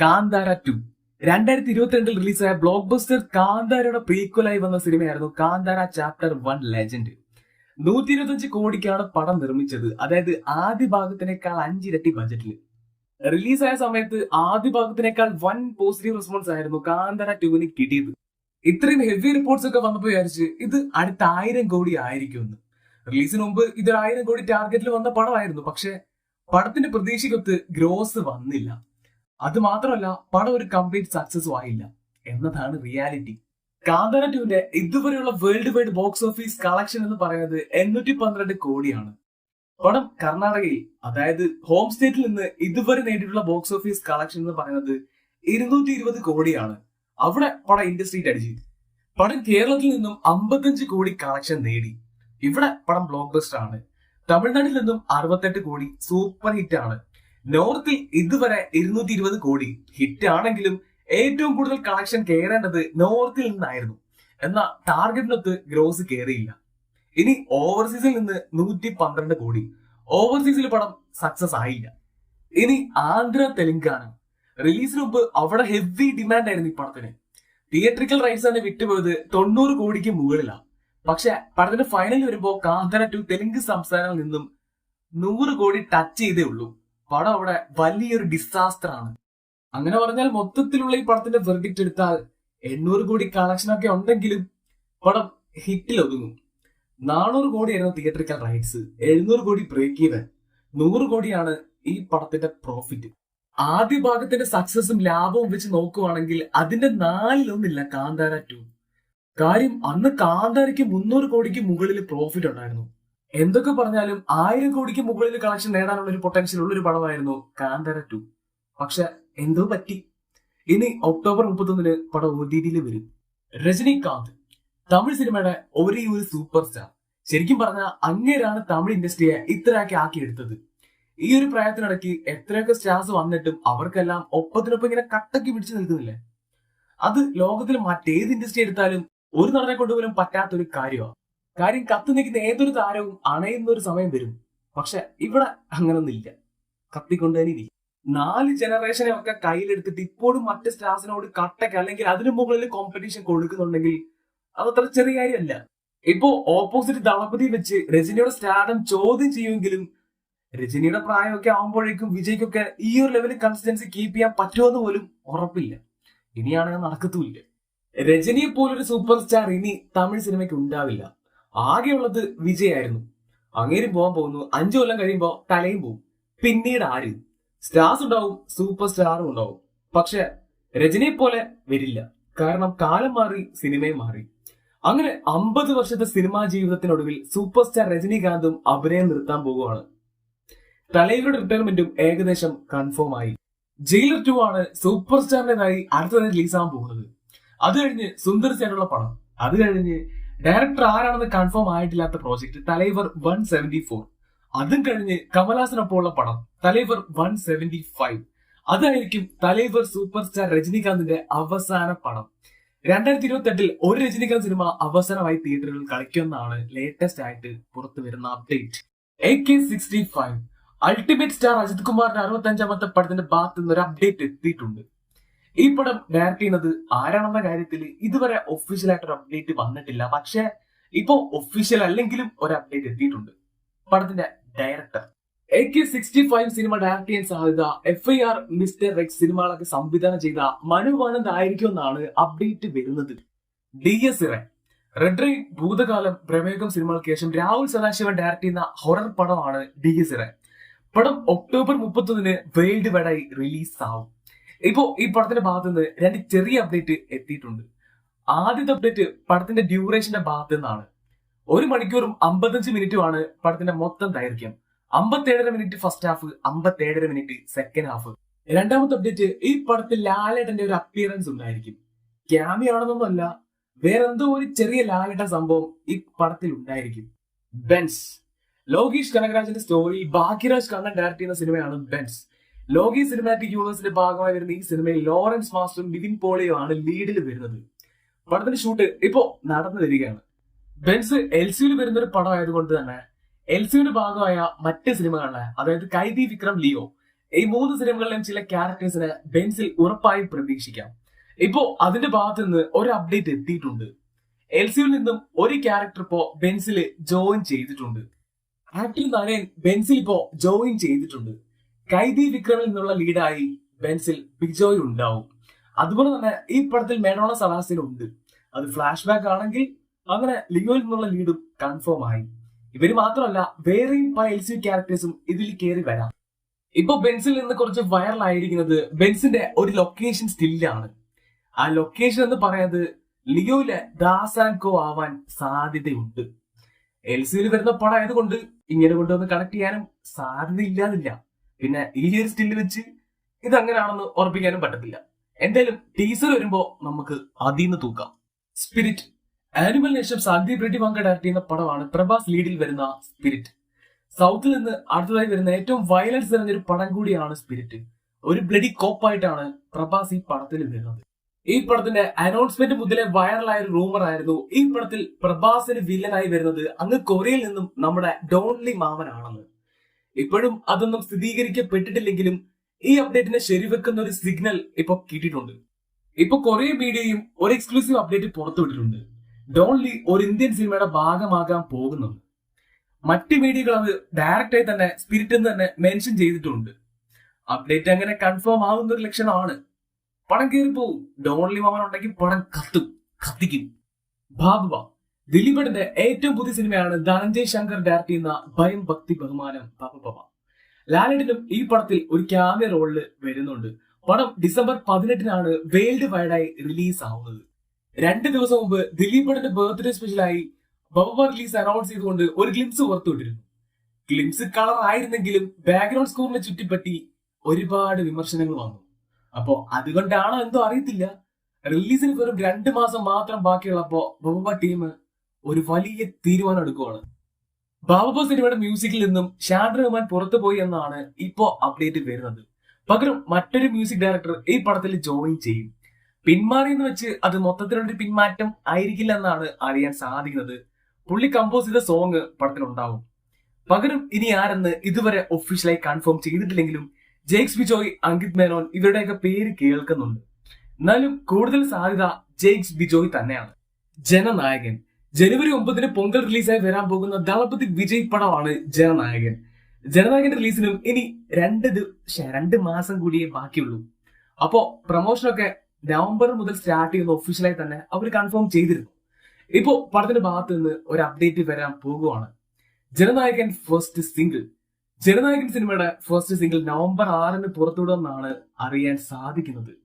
Kantara to. രണ്ടായിരത്തി ഇരുപത്തി രണ്ടിൽ റിലീസായ ബ്ലോക്ക് ബസ്റ്റർ കാന്താരയുടെ പ്രീക്വലായി വന്ന സിനിമയായിരുന്നു കാന്താര ചാപ്റ്റർ വൺ ലെജൻഡ് നൂറ്റി ഇരുപത്തഞ്ച് കോടിക്കാണ് പടം നിർമ്മിച്ചത്. അതായത് ആദ്യ ഭാഗത്തിനേക്കാൾ അഞ്ചിരട്ടി ബജറ്റിൽ റിലീസായ സമയത്ത് ആദ്യ ഭാഗത്തിനേക്കാൾ വൺ പോസിറ്റീവ് റെസ്പോൺസ് ആയിരുന്നു കാന്താര ടുവിന് കിട്ടിയത്. ഇത്രയും ഹെവി റിപ്പോർട്ട്സ് ഒക്കെ വന്നപ്പോൾ വിചാരിച്ച് ഇത് അടുത്ത ആയിരം കോടി ആയിരിക്കുമെന്ന്. റിലീസിന് മുമ്പ് ഇത് ആയിരം കോടി ടാർഗറ്റിൽ വന്ന പടമായിരുന്നു. പക്ഷെ പടത്തിന്റെ പ്രതീക്ഷയ്ക്കൊത്ത് ഗ്രോസ് വന്നില്ല. അത് മാത്രമല്ല പടം ഒരു കംപ്ലീറ്റ് സക്സസും ആയില്ല. എന്നതാണ് റിയാലിറ്റി കാന്തര ടുവിന്റെ ഇതുവരെയുള്ള world wide box office collection എന്ന് പറയുന്നത് എണ്ണൂറ്റി പന്ത്രണ്ട് കോടിയാണ്. പടം കർണാടകയിൽ അതായത് ഹോം സ്റ്റേറ്റിൽ നിന്ന് ഇതുവരെ നേടിയിട്ടുള്ള ബോക്സ് ഓഫീസ് കളക്ഷൻ എന്ന് പറയുന്നത് ഇരുന്നൂറ്റി ഇരുപത് കോടിയാണ്. അവിടെ പടം ഇൻഡസ്ട്രിയിൽ അടിച്ചു. പടം കേരളത്തിൽ നിന്നും അമ്പത്തഞ്ച് കോടി കളക്ഷൻ നേടി. ഇവിടെ പടം ബ്ലോക്ക് ബസ്റ്റർ ആണ്. തമിഴ്നാട്ടിൽ നിന്നും അറുപത്തെട്ട് കോടി സൂപ്പർ ഹിറ്റ് ആണ്. നോർത്തിൽ ഇതുവരെ ഇരുന്നൂറ്റി ഇരുപത് കോടി ഹിറ്റ് ആണെങ്കിലും ഏറ്റവും കൂടുതൽ കളക്ഷൻ കയറേണ്ടത് നോർത്തിൽ നിന്നായിരുന്നു. എന്നാൽ ടാർഗറ്റിനൊത്ത് ഗ്രോസ് കയറിയില്ല ഇനി ഓവർസീസിൽ നിന്ന് നൂറ്റി പന്ത്രണ്ട് കോടി ഓവർസീസിൽ പടം സക്സസ് ആയില്ല. ഇനി ആന്ധ്ര തെലുങ്കാന. റിലീസിന് മുമ്പ് അവിടെ ഹെവി ഡിമാൻഡ് ആയിരുന്നു ഈ പടത്തിന് തിയേറ്ററിക്കൽ റൈറ്റ്സ് തന്നെ വിട്ടുപോയത് തൊണ്ണൂറ് കോടിക്ക് മുകളിലാണ് പക്ഷെ പടത്തിന്റെ ഫൈനൽ വരുമ്പോൾ കാന്തന ടു തെലുങ്ക് സംസ്ഥാനങ്ങളിൽ നിന്നും നൂറ് കോടി ടച്ച് ചെയ്തേ ഉള്ളൂ. പടം അവിടെ വലിയൊരു ഡിസാസ്റ്റർ ആണ്. അങ്ങനെ പറഞ്ഞാൽ മൊത്തത്തിലുള്ള ഈ പടത്തിന്റെ വെർഡിക്റ്റ് എടുത്താൽ എണ്ണൂറ് കോടി കളക്ഷൻ ഒക്കെ ഉണ്ടെങ്കിലും പടം ഹിറ്റിൽ ഒതുങ്ങും. നാനൂറ് കോടിയായിരുന്നു തിയേറ്ററിക്കൽ റൈറ്റ്സ് എഴുന്നൂറ് കോടി ബ്രേക്ക് ഈവൻ നൂറ് കോടിയാണ് ഈ പടത്തിന്റെ പ്രോഫിറ്റ് ആദ്യ ഭാഗത്തിന്റെ സക്സസും ലാഭവും വെച്ച് നോക്കുവാണെങ്കിൽ അതിന്റെ നാലിലൊന്നില്ല കാന്താര ടു കാര്യം അന്ന് കാന്താരയ്ക്ക് മുന്നൂറ് കോടിക്ക് മുകളിൽ പ്രോഫിറ്റ് ഉണ്ടായിരുന്നു. എന്തൊക്കെ പറഞ്ഞാലും ആയിരം കോടിക്ക് മുകളിൽ കളക്ഷൻ നേടാനുള്ള ഒരു പൊട്ടൻഷ്യൽ ഉള്ള ഒരു പടമായിരുന്നു കാന്തര ടു പക്ഷെ എന്തോ പറ്റി? ഇനി ഒക്ടോബർ മുപ്പത്തൊന്നിന് പടം ഒ ടി ടിയിൽ വരും. രജനീകാന്ത് തമിഴ് സിനിമയുടെ ഒരേ ഒരു സൂപ്പർ സ്റ്റാർ ശരിക്കും പറഞ്ഞാൽ അങ്ങേരാണ് തമിഴ് ഇൻഡസ്ട്രിയെ ഇത്രയൊക്കെ ആക്കിയെടുത്തത്. ഈ ഒരു പ്രായത്തിനിടയ്ക്ക് എത്രയൊക്കെ സ്റ്റാർസ് വന്നിട്ടും അവർക്കെല്ലാം ഒപ്പത്തിനൊപ്പം ഇങ്ങനെ കട്ടക്കി പിടിച്ചു നിൽക്കുന്നില്ലേ? അത് ലോകത്തിൽ മറ്റേത് ഇൻഡസ്ട്രി എടുത്താലും ഒരു നടനെ കൊണ്ടുപോലും പറ്റാത്തൊരു കാര്യമാണ് കാര്യം കത്തി നിൽക്കുന്ന ഏതൊരു താരവും അണയുന്ന ഒരു സമയം വരും. പക്ഷെ ഇവിടെ അങ്ങനൊന്നുമില്ല. ഇരിക്കും. നാല് ജനറേഷനെ ഒക്കെ കയ്യിലെടുത്തിട്ട് ഇപ്പോഴും മറ്റ് സ്റ്റാർസിനോട് കട്ടയ്ക്ക് അല്ലെങ്കിൽ അതിനു മുകളിൽ കോമ്പറ്റീഷൻ കൊടുക്കുന്നുണ്ടെങ്കിൽ അതത്ര ചെറിയ കാര്യമല്ല. ഇപ്പോ ഓപ്പോസിറ്റ് ദളപതി വെച്ച് രജനിയുടെ സ്റ്റാർഡം ചോദ്യം ചെയ്യുമെങ്കിലും രജനിയുടെ പ്രായമൊക്കെ ആവുമ്പോഴേക്കും വിജയ്ക്കൊക്കെ ഈ ഒരു ലെവലിൽ കൺസിസ്റ്റൻസി കീപ്പ് ചെയ്യാൻ പറ്റുമെന്ന് പോലും ഉറപ്പില്ല. ഇനിയാണെങ്കിൽ നടക്കത്തുമില്ല. രജനിയെ പോലൊരു സൂപ്പർ സ്റ്റാർ ഇനി തമിഴ് സിനിമയ്ക്ക് ഉണ്ടാവില്ല. ആകെയുള്ളത് വിജയായിരുന്നു. അങ്ങേരും പോകാൻ പോകുന്നു. അഞ്ചു കൊല്ലം കഴിയുമ്പോ തലയും പോവും. പിന്നീട് ആര്? സ്റ്റാർസ് ഉണ്ടാവും സൂപ്പർ സ്റ്റാറും ഉണ്ടാവും. പക്ഷെ രജനിയെ പോലെ വരില്ല. കാരണം കാലം മാറി സിനിമയും മാറി. അങ്ങനെ അമ്പത് വർഷത്തെ സിനിമാ ജീവിതത്തിനൊടുവിൽ സൂപ്പർ സ്റ്റാർ രജനീകാന്തും അഭിനയം നിർത്താൻ പോകുവാണ്. തലൈവരുടെ റിട്ടയർമെന്റും ഏകദേശം കൺഫേം ആയി. ജയിലർ ടു ആണ് സൂപ്പർ സ്റ്റാറിന്റേതായി അടുത്തതായി റിലീസാകാൻ പോകുന്നത്. അത് കഴിഞ്ഞ് സുന്ദർ സേനുള്ള പണം. അത് കഴിഞ്ഞ് ഡയറക്ടർ ആരാണെന്ന് confirm ആയിട്ടില്ലാത്ത project Thalaivar one seventy four അതും കഴിഞ്ഞ് കമലാസിനൊപ്പമുള്ള പടം തലൈവർ വൺ സെവന്റി ഫൈവ് അതായിരിക്കും തലൈവർ സൂപ്പർ സ്റ്റാർ രജനീകാന്തിന്റെ അവസാന പടം. രണ്ടായിരത്തി ഇരുപത്തി എട്ടിൽ ഒരു രജനീകാന്ത് സിനിമ അവസാനമായി തിയേറ്ററുകളിൽ കളിക്കുമെന്നാണ് ലേറ്റസ്റ്റ് ആയിട്ട് പുറത്തു വരുന്ന update A K sixty five ultimate star Ajith കുമാറിന്റെ അറുപത്തി അഞ്ചാമത്തെ പടത്തിന്റെ ഭാഗത്ത് നിന്ന് ഒരു അപ്ഡേറ്റ് എത്തിയിട്ടുണ്ട്. ഈ പടം ഡയറക്ട് ചെയ്യുന്നത് ആരാണെന്ന കാര്യത്തിൽ ഇതുവരെ ഒഫീഷ്യൽ ആയിട്ട് ഒരു അപ്ഡേറ്റ് വന്നിട്ടില്ല. പക്ഷെ ഇപ്പോ ഒഫീഷ്യൽ അല്ലെങ്കിലും ഒരു അപ്ഡേറ്റ് എത്തിയിട്ടുണ്ട്. പടത്തിന്റെ director A K sixty five cinema direct ചെയ്യാൻ സാധ്യത F I R mister X സിനിമകളൊക്കെ സംവിധാനം ചെയ്ത മനുവാനന്ദ് ആയിരിക്കും എന്നാണ് അപ്ഡേറ്റ് വരുന്നത്. Dies Irae red rain Bhoothakaalam പ്രമേഹം സിനിമകൾക്ക് ശേഷം രാഹുൽ സദാശിവൻ ഡയറക്ട് ചെയ്യുന്ന ഹൊറർ പടമാണ് ഡി എസ് ഇറ. പടം ഒക്ടോബർ മുപ്പത്തൊന്നിന് വേൾഡ് വൈഡായി റിലീസ് ആവും. ഇപ്പോ ഈ പടത്തിന്റെ ഭാഗത്ത് നിന്ന് രണ്ട് ചെറിയ അപ്ഡേറ്റ് എത്തിയിട്ടുണ്ട്. ആദ്യത്തെ അപ്ഡേറ്റ് പടത്തിന്റെ ഡ്യൂറേഷന്റെ ഭാഗത്ത് നിന്നാണ് ഒരു മണിക്കൂറും അമ്പത്തഞ്ച് മിനിറ്റുമാണ് പടത്തിന്റെ മൊത്തം ദൈർഘ്യം. അമ്പത്തേഴര മിനിറ്റ് ഫസ്റ്റ് ഹാഫ് അമ്പത്തേഴര മിനിറ്റ് സെക്കൻഡ് ഹാഫ് രണ്ടാമത്തെ അപ്ഡേറ്റ് ഈ പടത്തിൽ ലാലേട്ടന്റെ ഒരു അപ്പിയറൻസ് ഉണ്ടായിരിക്കും. ക്യാമി ആണെന്നൊന്നുമല്ല വേറെന്തോ ഒരു ചെറിയ ലാലേട്ട സംഭവം ഈ പടത്തിൽ ഉണ്ടായിരിക്കും. ബെൻസ്. ലോകേഷ് കനകരാജന്റെ സ്റ്റോറി ഭാഗ്യരാജ് കണ്ണൻ ഡയറക്ട് ചെയ്യുന്ന സിനിമയാണ് ബെൻസ്. ലോകി സിനിമാറ്റിക് യൂണിവേഴ്സിന്റെ ഭാഗമായി വരുന്ന ഈ സിനിമയിൽ ലോറൻസ് മാസ്റ്ററും ബിവിൻ പോളിയോ ആണ് ലീഡിൽ വരുന്നത്. പടത്തിന്റെ ഷൂട്ട് ഇപ്പോ നടന്നു വരികയാണ് ബെൻസ് എൽ സിയിൽ വരുന്ന ഒരു പടം ആയതുകൊണ്ട് തന്നെ എൽ സിയുടെ ഭാഗമായ മറ്റ് സിനിമകളിലെ അതായത് കൈദി വിക്രം ലിയോ ഈ മൂന്ന് സിനിമകളിലും ചില ക്യാരക്ടേഴ്സിനെ ബെൻസിൽ ഉറപ്പായും പ്രതീക്ഷിക്കാം. ഇപ്പോ അതിന്റെ ഭാഗത്ത് നിന്ന് ഒരു അപ്ഡേറ്റ് എത്തിയിട്ടുണ്ട്. എൽ സിയിൽ നിന്നും ഒരു ക്യാരക്ടർ ഇപ്പോ ബെൻസിൽ ജോയിൻ ചെയ്തിട്ടുണ്ട്. ആക്ടർ നരയൻ ബെൻസിൽ ഇപ്പോ ജോയിൻ ചെയ്തിട്ടുണ്ട്. കൈദി വിക്രമിൽ നിന്നുള്ള ലീഡായി ബെൻസിൽ ബിജോയ് ഉണ്ടാവും. അതുപോലെ തന്നെ ഈ പടത്തിൽ മേനോള സലാസിൻ ഉണ്ട്. അത് ഫ്ലാഷ് ബാക്ക് ആണെങ്കിൽ അങ്ങനെ ലിയോയിൽ നിന്നുള്ള ലീഡും കൺഫേം ആയി. ഇവർ മാത്രമല്ല വേറെയും പല എൽ സി ക്യാരക്ടേഴ്സും ഇതിൽ കയറി വരാം. ഇപ്പൊ ബെൻസിൽ നിന്ന് കുറച്ച് വൈറൽ ആയിരിക്കുന്നത് ബെൻസിന്റെ ഒരു ലൊക്കേഷൻ സ്റ്റില്ലാണ് ആ ലൊക്കേഷൻ എന്ന് പറയുന്നത് ലിയോയിലെ ദാസാൻകോ ആവാൻ സാധ്യതയുണ്ട്. എൽ സിയിൽ വരുന്ന പടം ആയതുകൊണ്ട് ഇങ്ങനെ കൊണ്ടുവന്ന് കണക്ട് ചെയ്യാനും സാധ്യതയില്ലാതില്ല. പിന്നെ ഈ ഒരു സ്റ്റില്ല് വെച്ച് ഇത് അങ്ങനെയാണെന്ന് ഉറപ്പിക്കാനും പറ്റത്തില്ല. എന്തായാലും ടീസർ വരുമ്പോ നമുക്ക് അതിന്ന് തൂക്കാം. Spirit Animal nation Sandeep Reddy Vanga direct ചെയ്യുന്ന പടമാണ് പ്രഭാസ് ലീഡിൽ വരുന്ന സ്പിരിറ്റ് സൗത്തിൽ നിന്ന് അടുത്തതായി വരുന്ന ഏറ്റവും വയലൻസ് നിറഞ്ഞൊരു പടം കൂടിയാണ് സ്പിരിറ്റ് ഒരു ബ്ലഡി കോപ്പായിട്ടാണ് പ്രഭാസ് ഈ പടത്തിൽ വരുന്നത്. ഈ പടത്തിന്റെ അനൗൺസ്മെന്റ് മുതലേ വൈറലായ ഒരു റൂമർ ആയിരുന്നു. ഈ പടത്തിൽ പ്രഭാസിന് വില്ലനായി വരുന്നത് അങ്ങ് കൊറിയയിൽ നിന്നും നമ്മുടെ ഡോൺലി മാമനാണെന്ന്. ഇപ്പോഴും അതൊന്നും സ്ഥിരീകരിക്കപ്പെട്ടിട്ടില്ലെങ്കിലും ഈ അപ്ഡേറ്റിനെ ശരിവെക്കുന്ന ഒരു സിഗ്നൽ ഇപ്പൊ കിട്ടിയിട്ടുണ്ട്. ഇപ്പൊ കുറെ മീഡിയയും ഒരു എക്സ്ക്ലൂസീവ് അപ്ഡേറ്റ് പുറത്തുവിട്ടിട്ടുണ്ട്. ഡോൺലി ഒരു ഇന്ത്യൻ സിനിമയുടെ ഭാഗമാകാൻ പോകുന്നുണ്ട് മറ്റ് മീഡിയകൾ അത് ഡയറക്റ്റായി തന്നെ സ്പിരിറ്റ് എന്ന് തന്നെ മെൻഷൻ ചെയ്തിട്ടുണ്ട്. അപ്ഡേറ്റ് അങ്ങനെ കൺഫേം ആവുന്ന ഒരു ലക്ഷണമാണ്. പണം കയറി പോകും ഡോൺലി മാമൻ ഉണ്ടെങ്കിൽ പടം കത്തും. കത്തിക്കും. ബാബുവ ദിലീപടിന്റെ ഏറ്റവും പുതിയ സിനിമയാണ് ധനഞ്ജയ് ശങ്കർ ഡയറക്ട് ചെയ്യുന്ന ഭയം ഭക്തി ബഹുമാനം പാപ്പ ലാലേട്ടനും ഈ പടത്തിൽ ഒരു ക്യാമിയ റോളിൽ വരുന്നുണ്ട്. പടം ഡിസംബർ പതിനെട്ടിനാണ് വേൾഡ് വൈഡായി റിലീസ് ആവുന്നത് രണ്ട് ദിവസം മുമ്പ് ദിലീപടിന്റെ ബർത്ത്ഡേ സ്പെഷ്യലായി ബബ റിലീസ് അനൗൺസ് ചെയ്തുകൊണ്ട് ഒരു ഗ്ലിംസ് പുറത്തുവിട്ടിരുന്നു. ഗ്ലിംസ് കളർ ആയിരുന്നെങ്കിലും ബാക്ക്ഗ്രൗണ്ട് സ്കോറിനെ ചുറ്റിപ്പറ്റി ഒരുപാട് വിമർശനങ്ങൾ വന്നു. അപ്പോ അതുകൊണ്ടാണോ എന്തോ അറിയത്തില്ല. റിലീസിന് വെറും രണ്ട് മാസം മാത്രം ബാക്കിയുള്ളപ്പോ ബബ ടീം ഒരു വലിയ തീരുമാനം എടുക്കുവാണ്. ബാബ സിനിമയുടെ മ്യൂസിക്കിൽ നിന്നും ഷാൻ റഹ്മാൻ പുറത്തു പോയി എന്നാണ് ഇപ്പോ അപ്ഡേറ്റ് വരുന്നത്. പകരം മറ്റൊരു മ്യൂസിക് ഡയറക്ടർ ഈ പടത്തിൽ ജോയിൻ ചെയ്യും. പിന്മാറി എന്ന് വെച്ച് അത് മൊത്തത്തിലൊരു പിന്മാറ്റം ആയിരിക്കില്ല എന്നാണ് അറിയാൻ സാധിക്കുന്നത്. പുള്ളി കമ്പോസ് ചെയ്ത സോങ് പടത്തിലുണ്ടാവും പകരം ഇനി ആരെന്ന് ഇതുവരെ ഒഫീഷ്യലായി കൺഫേം ചെയ്തിട്ടില്ലെങ്കിലും ജെയ്ക്സ് ബിജോയ് അങ്കിത് മേനോൻ ഇവരുടെയൊക്കെ പേര് കേൾക്കുന്നുണ്ട്. എന്നാലും കൂടുതൽ സാധ്യത ജെയ്ക്സ് ബിജോയ് തന്നെയാണ്. ജനനായകൻ. ജനുവരി ഒമ്പതിന് പൊങ്കൽ റിലീസായി വരാൻ പോകുന്ന ദളപതി വിജയ് പടമാണ് ജനനായകൻ. ജനനായകന്റെ റിലീസിനും ഇനി രണ്ട് രണ്ട് മാസം കൂടിയേ ബാക്കിയുള്ളൂ. അപ്പോ പ്രൊമോഷനൊക്കെ നവംബർ മുതൽ സ്റ്റാർട്ട് ചെയ്യുന്ന ഒഫീഷ്യലായി തന്നെ അവർ കൺഫേം ചെയ്തിരുന്നു. ഇപ്പോ പടത്തിന്റെ ഭാഗത്ത് നിന്ന് ഒരു അപ്ഡേറ്റ് വരാൻ പോകുവാണ്. ജനനായകൻ ഫസ്റ്റ് സിംഗിൾ ജനനായകൻ സിനിമയുടെ ഫസ്റ്റ് സിംഗിൾ നവംബർ ആറിന് പുറത്തുവിടുമെന്നാണ് അറിയാൻ സാധിക്കുന്നത്.